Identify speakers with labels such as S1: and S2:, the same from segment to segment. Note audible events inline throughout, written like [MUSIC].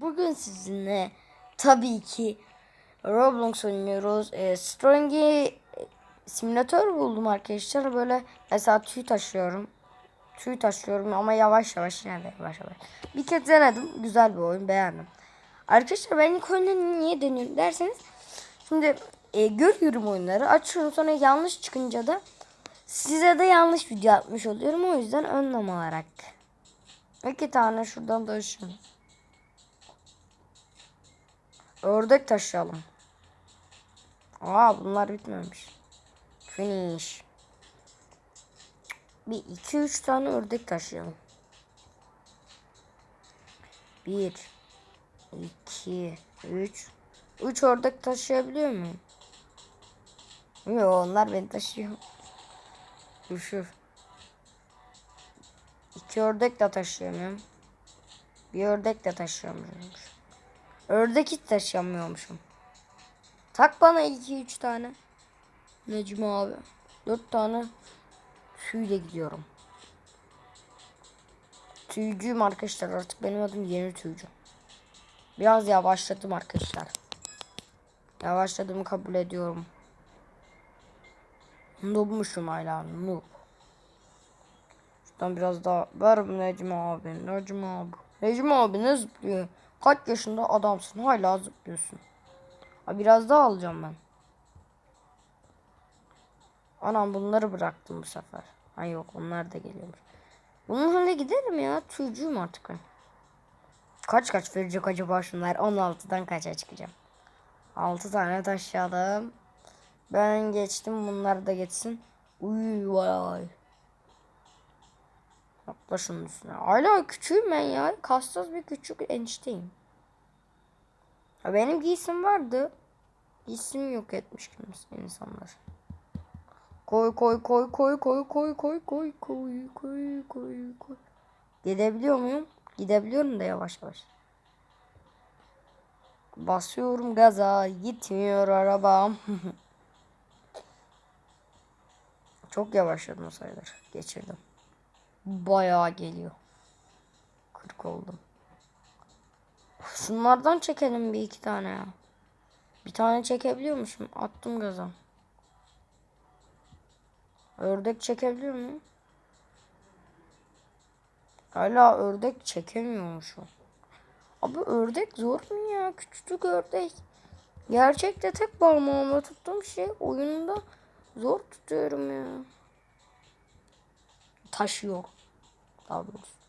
S1: Bugün sizinle tabii ki Roblox oynuyoruz. E, Strong'i simülatör buldum arkadaşlar. Böyle mesela tüy taşıyorum. Tüy taşıyorum ama yavaş yavaş de yavaş yavaş. Bir kez denedim. Güzel bir oyun. Beğendim. Arkadaşlar ben ilk oyunu niye deniyorum derseniz. Şimdi e, görüyorum oyunları. Açıyorum sonra yanlış çıkınca da size de yanlış video atmış oluyorum. O yüzden önlem olarak. İki tane şuradan taşıyorum. Ördek taşıyalım. Aa bunlar bitmemiş. Finish. Bir iki üç tane ördek taşıyalım. Bir, iki, üç. Üç ördek taşıyabiliyor muyum? Yok onlar beni taşıyor. Üşür. İki ördek de taşıyamıyorum. Bir ördek de taşıyamıyorum. Ördek hiç taşıyamıyormuşum. Tak bana 2-3 tane. Necmi abi. 4 tane tüyle gidiyorum. Tüycüyüm arkadaşlar artık benim adım yeni tüycü. Biraz yavaşladım arkadaşlar. Yavaşladığımı kabul ediyorum. Noob'muşum hala noob. Şuradan biraz daha ver Necmi abi. Necmi abi. Necmi abi ne zıplıyor? Kaç yaşında adamsın hala zıplıyorsun. Ha, biraz daha alacağım ben. Anam bunları bıraktım bu sefer. Ha yok onlar da geliyormuş. Bununla giderim ya. Tüycüyüm artık ben. Kaç kaç verecek acaba şunlar? 16'dan kaça çıkacağım? 6 tane taşıyalım. Ben geçtim bunlar da geçsin. Uy vay. Atla şunun üstüne. Hala küçüğüm ben ya. Kastas bir küçük enişteyim. Ha, benim giysim vardı. Giysim yok etmiş kimse insanlar. Koy koy koy koy koy koy koy koy koy koy koy koy. Gidebiliyor muyum? Gidebiliyorum da yavaş yavaş. Basıyorum gaza. Gitmiyor arabam. Çok yavaşladım o sayılar. Geçirdim. Bayağı geliyor. 40 oldum. Şunlardan çekelim bir iki tane ya. Bir tane çekebiliyormuşum. Attım gaza. Ördek çekebiliyor muyum? Hala ördek çekemiyormuşum. Abi ördek zor mu ya? Küçücük ördek. Gerçekte tek parmağımla tuttuğum şey oyunda zor tutuyorum ya. Taşıyor. Daha doğrusu.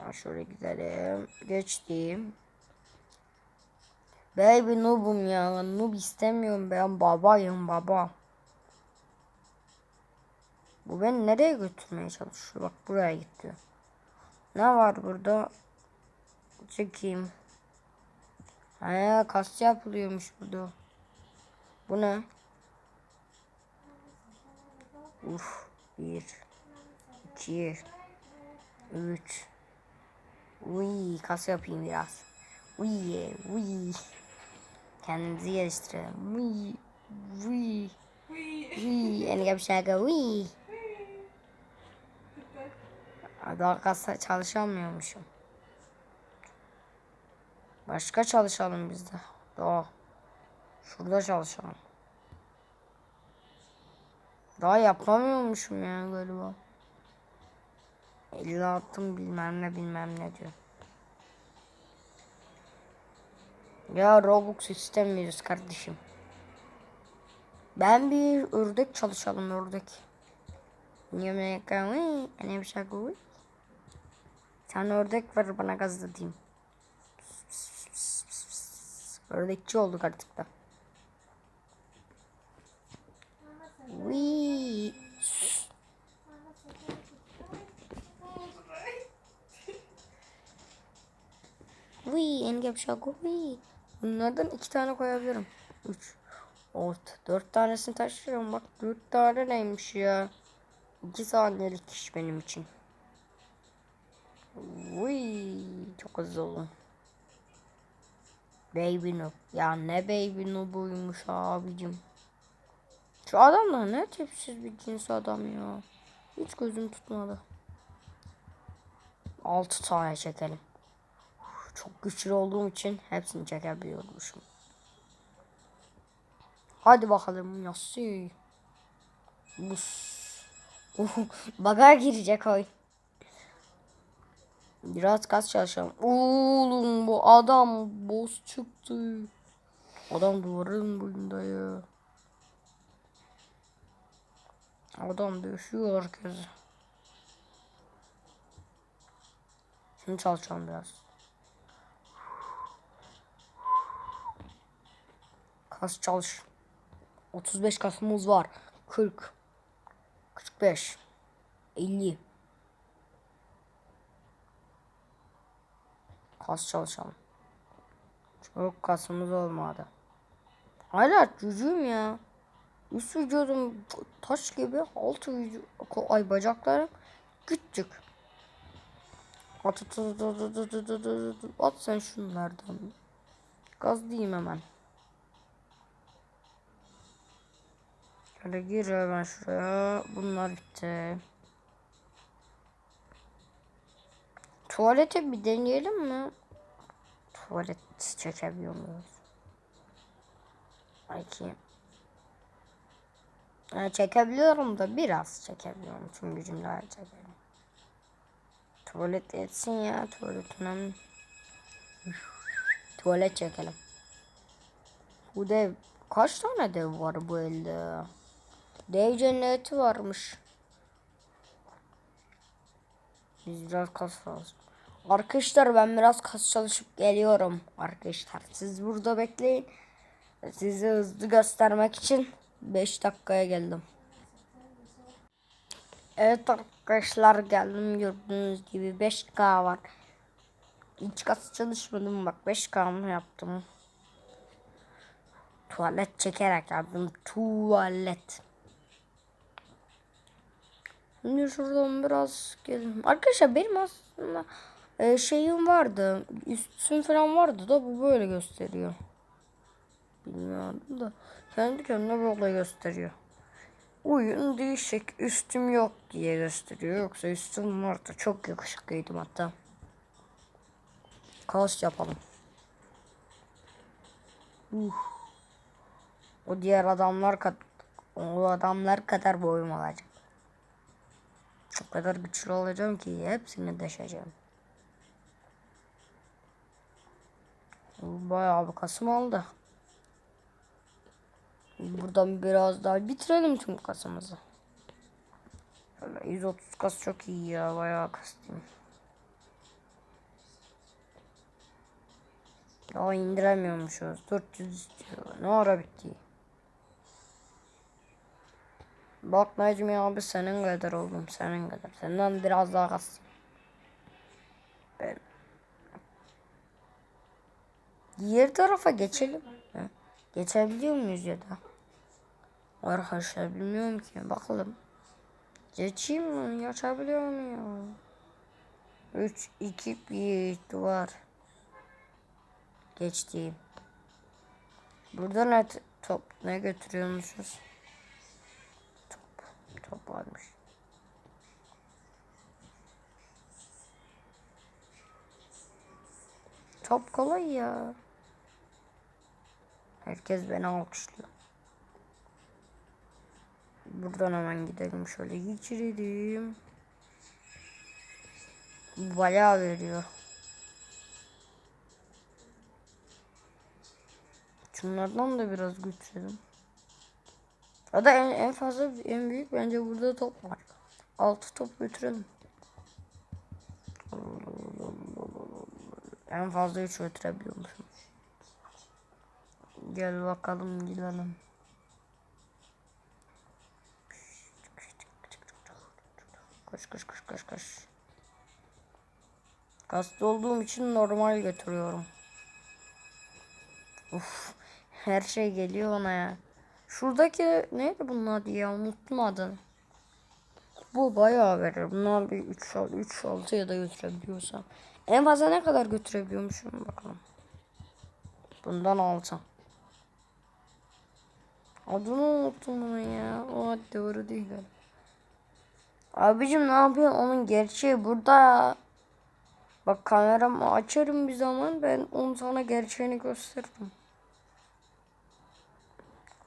S1: Ya şöyle gidelim. Geçtim. Baby noob'um ya. Noob istemiyorum ben babayım baba. Bu beni nereye götürmeye çalışıyor? Bak buraya gitti. Ne var burada? Çekeyim. Ha, kas yapılıyormuş burada. Bu ne? Uf. Bir. iki, Üç. Uy, kas yapayım biraz. Uy, uy. Kendimizi geliştirelim. Uy, uy. Uy, yeni bir şarkı. Uy. Daha kasa çalışamıyormuşum. Başka çalışalım biz de. Daha. Şurada çalışalım. Daha yapamıyormuşum ya galiba. 50 attım bilmem ne bilmem ne diyor. Ya Robux istemiyoruz kardeşim. Ben bir ördek çalışalım ördek. Yemek anne bir şey koy. Sen ördek ver bana gazladayım. Ördekçi olduk artık da. Wee. Wee, engel şako wee. Bunlardan iki tane koyabilirim. Üç. Ort. Dört tanesini taşıyorum. Bak dört tane neymiş ya. İki saniyelik iş benim için. Wee. Çok hızlı olun. Baby noob. Ya ne baby noob'uymuş abicim. Şu adamlar ne tipsiz bir cins adam ya. Hiç gözüm tutmadı. 6 tane çekelim. Çok güçlü olduğum için hepsini çekebiliyormuşum. Hadi bakalım Yassi. Bus. [LAUGHS] Baga girecek oy. Biraz kas çalışalım. Oğlum bu adam boss çıktı. Adam duvarın boyunda ya. Adam döşüyor herkese. Şimdi çalışalım biraz. Kas çalış. 35 kasımız var. 40. 45. 50. Kas çalışalım. Çok kasımız olmadı. Hala çocuğum ya. Üst vücudum taş gibi. Altı vücut, ay bacaklarım küçük. At at at at at at at at at. At sen şunlardan. Gaz diyeyim hemen. Şöyle gir hemen şuraya. Bunlar bitti. Tuvalete bir deneyelim mi? Tuvalet çekebiliyor muyuz? Belki. Çekebiliyorum da biraz çekebiliyorum. Tüm gücümle çekebiliyorum. Tuvalet etsin ya. Tuvalet önemli. Tuvalet çekelim. Bu dev kaç tane dev var bu elde? Dev cenneti varmış. Biz biraz kas lazım. Arkadaşlar ben biraz kas çalışıp geliyorum arkadaşlar. Siz burada bekleyin. Sizi hızlı göstermek için 5 dakikaya geldim. Evet arkadaşlar geldim gördüğünüz gibi 5K var. Hiç kas çalışmadım bak 5K yaptım. Tuvalet çekerek yaptım. Tuvalet. Şimdi şuradan biraz gelin. Arkadaşlar benim aslında e, şeyim vardı. Üstüm falan vardı da bu böyle gösteriyor. Bilmiyorum da. Kendi kendine böyle gösteriyor. Oyun değişik. Üstüm yok diye gösteriyor. Yoksa üstüm vardı. Çok yakışıklıydım hatta. Kaos yapalım. Uh. O diğer adamlar kadar o adamlar kadar boyum olacak. O kadar güçlü olacağım ki hepsini deşeceğim. Bayağı bir kasım oldu. Buradan biraz daha bitirelim tüm kasımızı. Şöyle 130 kas çok iyi ya. Bayağı kastım. Ya indiremiyormuşuz. 400 istiyor. Ne ara bitti? Bak Necmi abi senin kadar oldum. Senin kadar. Senden biraz daha kastım. Ben. Diğer tarafa geçelim. Geçebiliyor muyuz ya da? Arkadaşlar bilmiyorum ki. Bakalım. Geçeyim mi? Geçebiliyor muyum? 3, 2, 1 duvar. Geçtiğim. Burada ne top ne götürüyormuşuz? Top. Top varmış. Top kolay ya. Herkes beni alkışlıyor. Buradan hemen gidelim şöyle geçirelim. Bayağı veriyor. Şunlardan da biraz götürelim. Ya da en, en fazla en büyük bence burada top var. Altı top götürelim. En fazla 3 götürebiliyormuşum. Gel bakalım gidelim. Koş koş koş koş koş. Hasta olduğum için normal götürüyorum. Uf, her şey geliyor ona ya. Şuradaki neydi bunun adı ya unuttum adını. Bu bayağı verir. Bunlar bir 3 3 6 ya da götürebiliyorsam. En fazla ne kadar götürebiliyormuşum bakalım. Bundan 6. Adını unuttum bunu ya. O doğru değil. Abicim ne yapıyorsun? Onun gerçeği burada. Bak kameramı açarım bir zaman ben onu sana gerçeğini gösteririm.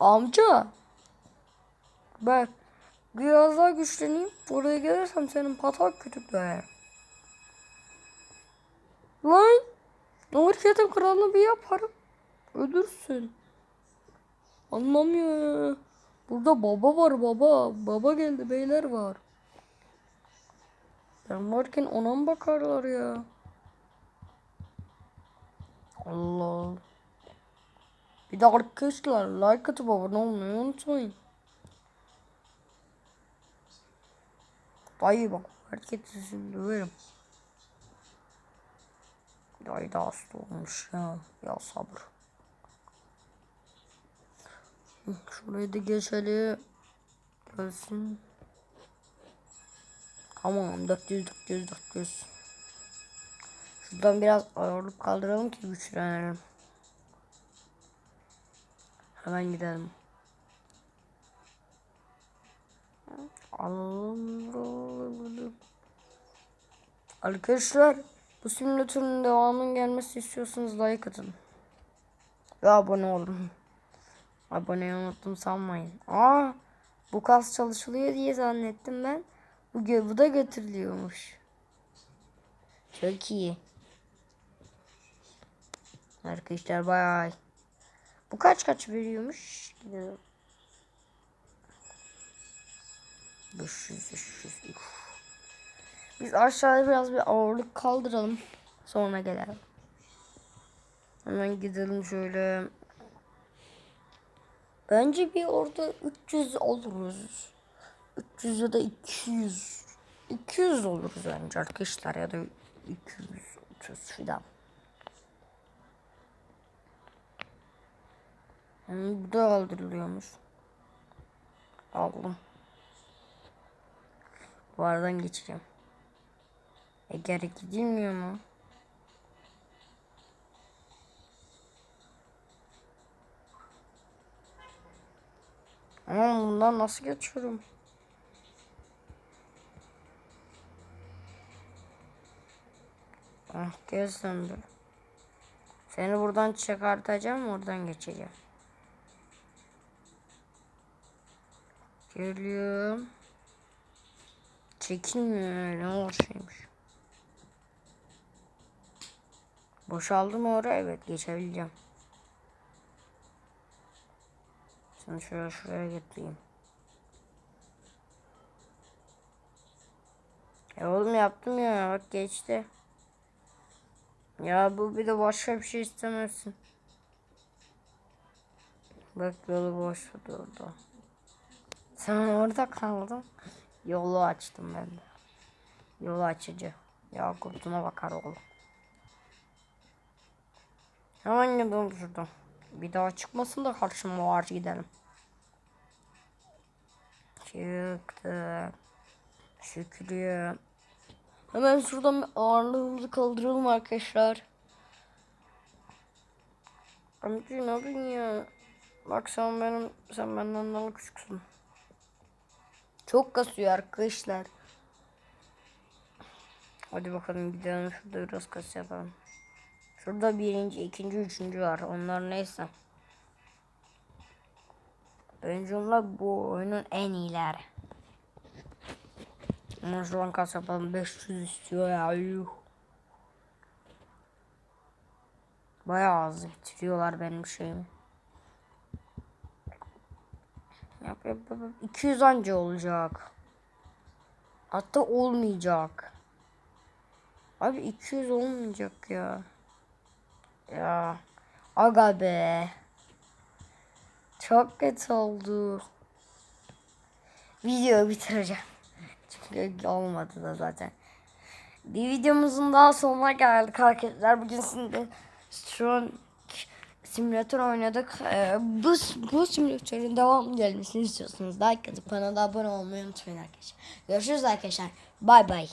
S1: Amca. Bak. Biraz daha güçleneyim. Oraya gelirsem senin patak kütük döverim. Lan. Hareketin kralını bir yaparım. Ölürsün. Anlamıyor ya. Burada baba var baba. Baba geldi beyler var. Ben varken ona mı bakarlar ya? Allah. Bir de arkadaşlar like atıp abone olmayı unutmayın. Dayı bak hareket sesini döverim. Dayı da hasta olmuş ya. Ya sabır. Şurayı da geçelim. Gelsin. Tamam 400 400 400. Şuradan biraz ağırlık kaldıralım ki güçlenelim. Hemen gidelim. Arkadaşlar bu simülatörün devamının gelmesi istiyorsanız like atın. Ve abone olun. Aboneyi unuttum sanmayın. Aa bu kas çalışılıyor diye zannettim ben. Bu, bu da götürülüyormuş. Çok iyi. Arkadaşlar bay. Bu kaç kaç veriyormuş? Gidelim. 500 500. Uf. Biz aşağıda biraz bir ağırlık kaldıralım. Sonra gelelim. Hemen gidelim şöyle. Bence bir orada 300 oluruz. 300 ya da 200. 200 oluruz bence arkadaşlar ya da 200 300 filan. Hmm, bu da kaldırılıyormuş. Aldım. Bu aradan geçeceğim. E geri gidilmiyor mu? Ama bundan nasıl geçiyorum? Ah gel sen. Seni buradan çıkartacağım oradan geçeceğim. Geliyorum. Çekilmiyor ne şeymiş. Boşaldı oraya? Evet geçebileceğim. Sen şuraya şuraya getireyim. Ya oğlum yaptım ya bak geçti. Ya bu bir de başka bir şey istemezsin. Bak yolu boş orada. Sen orada kaldın. Yolu açtım ben de. Yolu açıcı. Ya kurtuna bakar oğlum. Hemen gidelim şuradan. Bir daha çıkmasın da karşıma var gidelim. Çıktı. Şükrü. Hemen şuradan ağırlığımızı kaldıralım arkadaşlar. Amca ne yapıyorsun ya? Bak sen benim, sen benden daha küçüksün. Çok kasıyor arkadaşlar. Hadi bakalım gidelim şurada biraz kas yapalım. Şurada birinci, ikinci, üçüncü var. Onlar neyse. Bence onlar bu oyunun en iyileri. An kas yapalım 500 istiyor ya. Yuh. Bayağı az bitiriyorlar benim şeyimi. Yap yap. yap. 200 anca olacak. Hatta olmayacak. Abi 200 olmayacak ya. Ya. Aga be. Çok kötü oldu. Video bitireceğim. Çünkü olmadı da zaten. Bir videomuzun daha sonuna geldik arkadaşlar. Bugün sizinle Strong simülatör oynadık. Ee, bu, bu simülatörün devam gelmesini istiyorsanız like atıp kanala abone olmayı unutmayın arkadaşlar. Görüşürüz arkadaşlar. Bay bay.